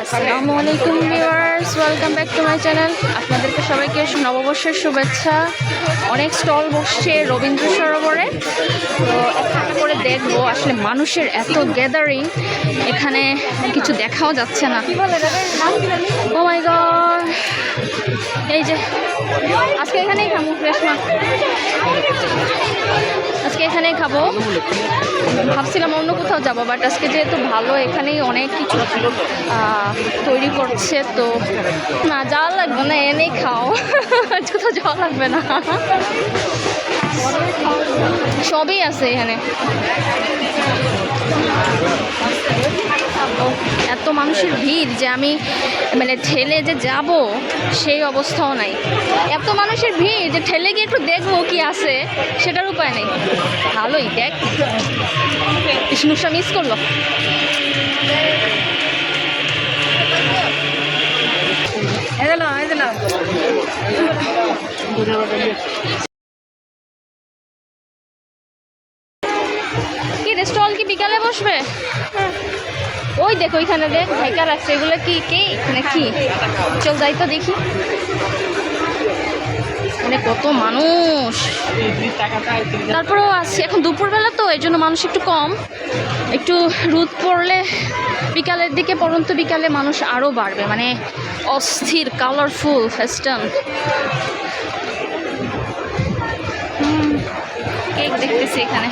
আসসালামু আলাইকুম viewers welcome back to my channel আপনাদেরকে সবাইকে নববর্ষের শুভেচ্ছা। অনেক স্টল বসছে রবীন্দ্র সরোবরে। তো একটা করে দেখব আসলে মানুষের এত গ্যাদারিং এখানে কিছু দেখাও যাচ্ছে না। ও মাই গড এই যে, আজকে এখানেই খাব রেশমা। আজকে এখানেই খাব। ভাবছিলাম অন্য কোথাও যাব বাট আজকে যেহেতু ভালো, এখানেই অনেক কিছু তৈরি করছে, তো না, যাওয়া লাগবে না, এনেই খাও। কোথাও যাওয়া লাগবে না। সবই আছে এখানে। এত মানুষের ভিড় যে আমি মানে ঠেলে যে যাব সেই অবস্থাও নাই। এত মানুষের ভিড় যে ঠেলে গিয়ে একটু দেখব কি আছে সেটার উপায় নেই। ভালোই দেখ। মিস করল। কি রে স্টল কি বিকালে বসবে? ওই দেখো ওইখানে দেখ ভাইকার আছে এগুলো কি, কে? নাকি? চল যাই তো দেখি। মানে কত মানুষ। তারপরেও আসছি। এখন দুপুরবেলা তো এই জন্য মানুষ একটু কম। একটু রোদ পড়লে বিকালের দিকে, পরন্ত বিকালে মানুষ আরও বাড়বে। মানে অস্থির কালারফুল ফেস্টান দেখতেছি এখানে।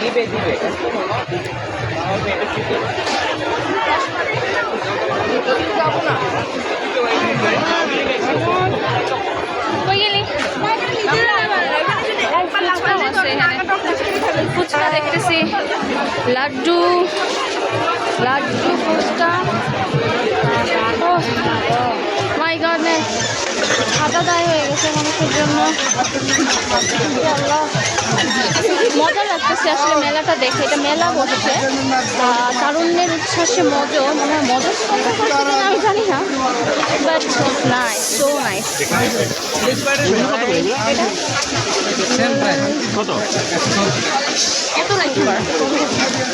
ফুচকা দেখতেছি। লাড্ডু লাড্ডু ফুচকা। মাই গডনে খাতা দায় হয়ে গেছে মানুষের জন্য। মজা লাগতেছে আসলে মেলাটা দেখে। এটা মেলা বসেছে তারুণ্যের উচ্ছ্বাসে মজো। মনে হয় মজ জানি না but nice so nice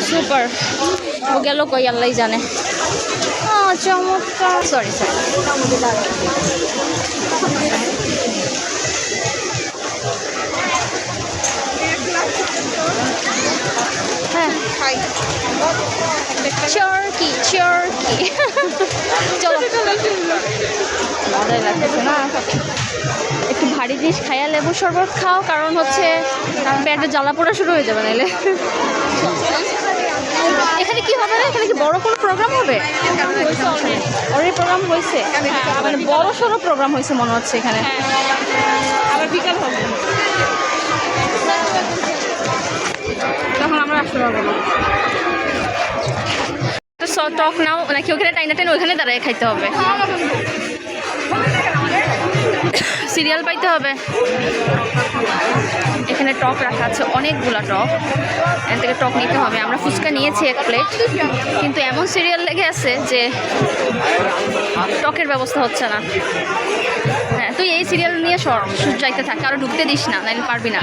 super. ও গেল কই আল্লাহ জানে। চমৎকার। সরি সরি চলো মজাই লাগতেছে না একটু ভারী জিনিস খাইয়া লেবু শরবত খাও কারণ হচ্ছে পেটে জ্বালা পোড়া শুরু হয়ে যাবে নাহলে এখানে কি হবে না? এখানে কি বড় কোনো প্রোগ্রাম হবে? অলরেডি প্রোগ্রাম হয়েছে। মানে বড় সড়ো প্রোগ্রাম হয়েছে মনে হচ্ছে এখানে। আবার বিকাল হবে। তখন আমরা আসতে পারব না। টক নাও, নাকি ওখানে টাইনা টাইন ওখানে দাঁড়ায় খাইতে হবে। সিরিয়াল পাইতে হবে। এখানে টক রাখা আছে, অনেকগুলা টক। এখান থেকে টক নিতে হবে। আমরা ফুচকা নিয়েছি এক প্লেট। কিন্তু এমন সিরিয়াল লেগে আছে যে টকের ব্যবস্থা হচ্ছে না। তুই এই সিরিয়াল নিয়ে সর যাইতে থাক, কারও ঢুকতে দিস না, নাইলে পারবি না।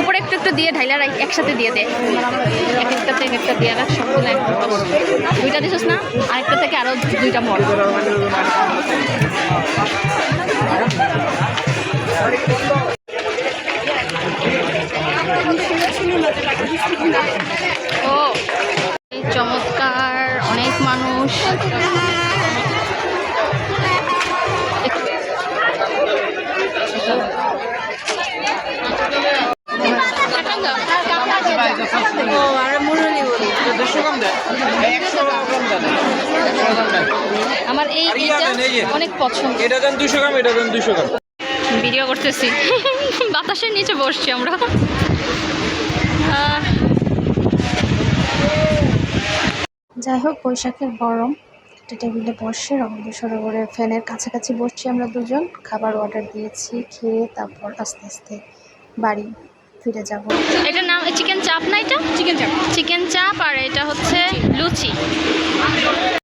উপরে একটু একটু দিয়ে ঢাইলা রাখ, একসাথে দিয়ে দে। এক একটাতে এক একটা দিয়ে রাখ সবগুলো একটু। দুইটা দিছিস না, আরেকটা থেকে আরও দুইটা মর। ও আর মুরলি বলি আমার এই অনেক পছন্দ। এটা দেন দুশো গ্রাম এটা দেন দুশো গ্রাম। ভিডিও করতেছি। বাতাসের নিচে বসছি আমরা। যাই হোক বৈশাখের গরম। একটা টেবিলে বসে রবীন্দ্র সরোবরের ফ্যানের কাছাকাছি বসছি আমরা দুজন। খাবার অর্ডার দিয়েছি খেয়ে তারপর আস্তে আস্তে বাড়ি ফিরে যাব। এটার নাম চিকেন চাপ না এটা? চিকেন চাপ চিকেন চাপ আর এটা হচ্ছে লুচি।